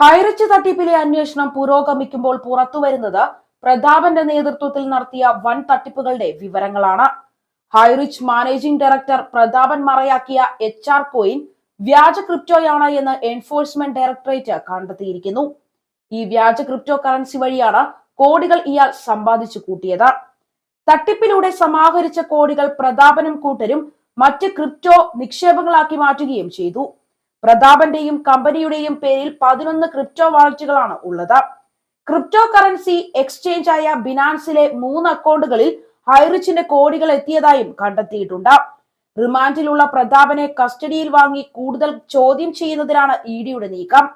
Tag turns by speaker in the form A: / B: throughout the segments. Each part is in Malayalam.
A: ഹൈറിച്ച് തട്ടിപ്പിലെ അന്വേഷണം പുരോഗമിക്കുമ്പോൾ പുറത്തുവരുന്നത് പ്രതാപന്റെ നേതൃത്വത്തിൽ നടത്തിയ വൻ തട്ടിപ്പുകളുടെ വിവരങ്ങളാണ്. ഹൈറിച്ച് മാനേജിംഗ് ഡയറക്ടർ പ്രതാപൻ മറയാക്കിയ എച്ച് ആർ കോയിൻ വ്യാജ ക്രിപ്റ്റോയാണ് എന്ന് എൻഫോഴ്സ്മെന്റ് ഡയറക്ടറേറ്റ് കണ്ടെത്തിയിരിക്കുന്നു. ഈ വ്യാജ ക്രിപ്റ്റോ കറൻസി വഴിയാണ് കോടികൾ ഇയാൾ സമ്പാദിച്ചു കൂട്ടിയത്. തട്ടിപ്പിലൂടെ സമാഹരിച്ച കോടികൾ പ്രതാപനും കൂട്ടരും മറ്റ് ക്രിപ്റ്റോ നിക്ഷേപങ്ങളാക്കി മാറ്റുകയും ചെയ്തു. പ്രതാപന്റെയും കമ്പനിയുടെയും പേരിൽ പതിനൊന്ന് ക്രിപ്റ്റോ വാളറ്റുകളാണ് ഉള്ളത്. ക്രിപ്റ്റോ കറൻസി എക്സ്ചേഞ്ച് ആയ ബിനാൻസിലെ മൂന്ന് അക്കൗണ്ടുകളിൽ ഹൈറിച്ചിന്റെ കോടികൾ എത്തിയതായും കണ്ടെത്തിയിട്ടുണ്ട്. റിമാൻഡിലുള്ള പ്രതാപനെ കസ്റ്റഡിയിൽ വാങ്ങി കൂടുതൽ ചോദ്യം ചെയ്യുന്നതിനാണ് ഇ ഡിയുടെ നീക്കം.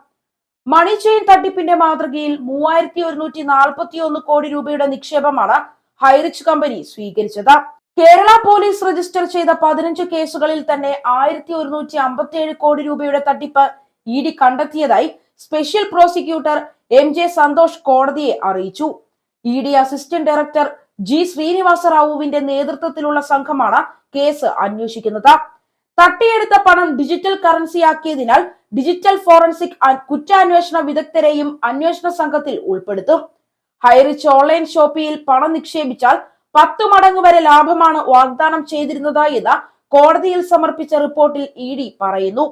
A: മണി ചെയിൻ തട്ടിപ്പിന്റെ മാതൃകയിൽ മൂവായിരത്തി ഒരുന്നൂറ്റി നാൽപ്പത്തി ഒന്ന് കോടി രൂപയുടെ നിക്ഷേപമാണ് ഹൈറിച്ച് കമ്പനി സ്വീകരിച്ചത്. കേരള പോലീസ് രജിസ്റ്റർ ചെയ്ത പതിനഞ്ച് കേസുകളിൽ തന്നെ ആയിരത്തി ഒരുന്നൂറ്റി അമ്പത്തി ഏഴ് കോടി രൂപയുടെ തട്ടിപ്പ് ഇ ഡി കണ്ടെത്തിയതായി special prosecutor M J Santhosh കോടതിയെ അറിയിച്ചു. E D assistant director G Srinivasa റാവുവിന്റെ നേതൃത്വത്തിലുള്ള സംഘമാണ് കേസ് അന്വേഷിക്കുന്നത്. തട്ടിയെടുത്ത പണം ഡിജിറ്റൽ കറൻസിയാക്കിയതിനാൽ ഡിജിറ്റൽ ഫോറൻസിക് കുറ്റാന്വേഷണ വിദഗ്ധരെയും അന്വേഷണ സംഘത്തിൽ ഉൾപ്പെടുത്തും. ഹൈറിച്ച് ഓൺലൈൻ ഷോപ്പിയിൽ പണം നിക്ഷേപിച്ചാൽ പത്തു മടങ്ങ് വരെ ലാഭമാണ് വാഗ്ദാനം ചെയ്തിരുന്നതായെന്ന് കോടതിയിൽ സമർപ്പിച്ച റിപ്പോർട്ടിൽ ഇ ഡി പറയുന്നു.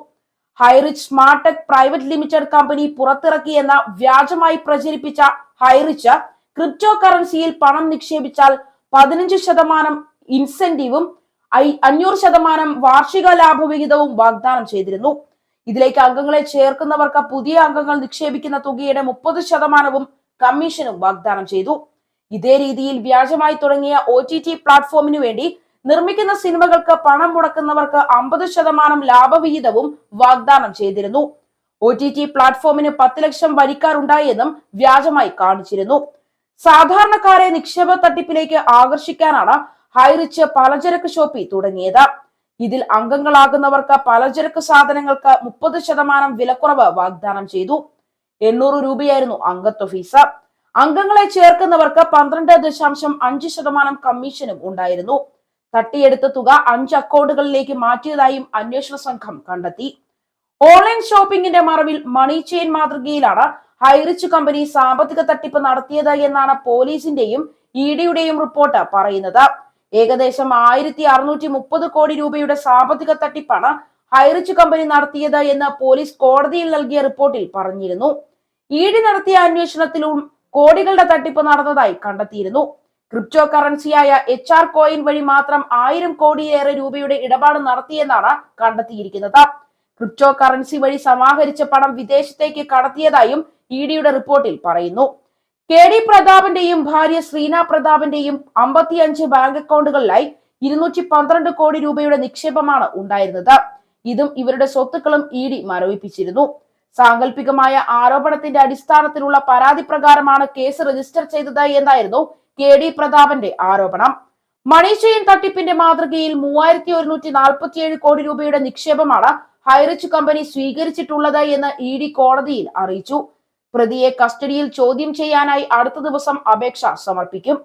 A: Highrich Smartech private limited company പുറത്തിറക്കിയെന്ന വ്യാജമായി പ്രചരിപ്പിച്ച ഹൈറിച്ച് ക്രിപ്റ്റോ കറൻസിയിൽ പണം നിക്ഷേപിച്ചാൽ പതിനഞ്ച് ശതമാനം ഇൻസെന്റീവും അഞ്ഞൂറ് ശതമാനം വാർഷിക ലാഭവിഹിതവും വാഗ്ദാനം ചെയ്തിരുന്നു. ഇതിലേക്ക് അംഗങ്ങളെ ചേർക്കുന്നവർക്ക് പുതിയ അംഗങ്ങൾ നിക്ഷേപിക്കുന്ന തുകയുടെ മുപ്പത് ശതമാനവും കമ്മീഷനും വാഗ്ദാനം ചെയ്തു. ഇതേ രീതിയിൽ വ്യാജമായി തുടങ്ങിയ ഒ ടി ടി പ്ലാറ്റ്ഫോമിനു വേണ്ടി നിർമ്മിക്കുന്ന സിനിമകൾക്ക് പണം മുടക്കുന്നവർക്ക് അമ്പത് ശതമാനം ലാഭവിഹിതവും വാഗ്ദാനം ചെയ്തിരുന്നു. ഒ ടി ടി പ്ലാറ്റ്ഫോമിന് പത്ത് ലക്ഷം വരിക്കാരുണ്ടായെന്നും വ്യാജമായി കാണിച്ചിരുന്നു. സാധാരണക്കാരെ നിക്ഷേപ തട്ടിപ്പിലേക്ക് ആകർഷിക്കാനാണ് ഹൈറിച്ച് പലചരക്ക് ഷോപ്പി തുടങ്ങിയത്. ഇതിൽ അംഗങ്ങളാകുന്നവർക്ക് പലചരക്ക് സാധനങ്ങൾക്ക് മുപ്പത് ശതമാനം വിലക്കുറവ് വാഗ്ദാനം ചെയ്തു. എണ്ണൂറ് രൂപയായിരുന്നു അംഗത്വ ഫീസ്. അംഗങ്ങളെ ചേർക്കുന്നവർക്ക് പന്ത്രണ്ട് ദശാംശം അഞ്ച് ശതമാനം കമ്മീഷനും ഉണ്ടായിരുന്നു. തട്ടിയെടുത്ത തുക അഞ്ച് അക്കൗണ്ടുകളിലേക്ക് മാറ്റിയതായും അന്വേഷണ സംഘം കണ്ടെത്തി. ഓൺലൈൻ ഷോപ്പിംഗിന്റെ മറവിൽ മണി ചെയിൻ മാതൃകയിലാണ് ഹൈറിച്ച് കമ്പനി സാമ്പത്തിക തട്ടിപ്പ് നടത്തിയത് എന്നാണ് പോലീസിന്റെയും ഇ ഡിയുടെയും റിപ്പോർട്ട് പറയുന്നത്. ഏകദേശം ആയിരത്തി അറുന്നൂറ്റി മുപ്പത് കോടി രൂപയുടെ സാമ്പത്തിക തട്ടിപ്പാണ് ഹൈറിച്ച് കമ്പനി നടത്തിയത് എന്ന് പോലീസ് കോടതിയിൽ നൽകിയ റിപ്പോർട്ടിൽ പറഞ്ഞിരുന്നു. ഇ ഡി നടത്തിയ അന്വേഷണത്തിലും കോടികളുടെ തട്ടിപ്പ് നടന്നതായി കണ്ടെത്തിയിരുന്നു. ക്രിപ്റ്റോ കറൻസിയായ എച്ച് ആർ കോയിൻ വഴി മാത്രം ആയിരം കോടിയേറെ രൂപയുടെ ഇടപാട് നടത്തിയെന്നാണ് കണ്ടെത്തിയിരിക്കുന്നത്. ക്രിപ്റ്റോ കറൻസി വഴി സമാഹരിച്ച പണം വിദേശത്തേക്ക് കടത്തിയതായും ഇ ഡിയുടെ റിപ്പോർട്ടിൽ പറയുന്നു. കെ ഡി പ്രതാപന്റെയും ഭാര്യ ശ്രീന പ്രതാപന്റെയും അമ്പത്തിയഞ്ച് ബാങ്ക് അക്കൗണ്ടുകളിലായി ഇരുന്നൂറ്റി പന്ത്രണ്ട് കോടി രൂപയുടെ നിക്ഷേപമാണ് ഉണ്ടായിരുന്നത്. ഇതും ഇവരുടെ സ്വത്തുക്കളും ഇ ഡി മരവിപ്പിച്ചിരുന്നു. സാങ്കല്പികമായ ആരോപണത്തിന്റെ അടിസ്ഥാനത്തിലുള്ള പരാതി പ്രകാരമാണ് കേസ് രജിസ്റ്റർ ചെയ്തത് എന്നായിരുന്നു കെ ഡി പ്രതാപന്റെ ആരോപണം. മണീഷയൻ തട്ടിപ്പിന്റെ മാതൃകയിൽ മൂവായിരത്തി ഒരുന്നൂറ്റി നാൽപ്പത്തിയേഴ് കോടി രൂപയുടെ നിക്ഷേപമാണ് ഹൈറിച്ച് കമ്പനി സ്വീകരിച്ചിട്ടുള്ളത് എന്ന് ഇ ഡി കോടതിയിൽ അറിയിച്ചു. പ്രതിയെ കസ്റ്റഡിയിൽ ചോദ്യം ചെയ്യാനായി അടുത്ത ദിവസം അപേക്ഷ സമർപ്പിക്കും.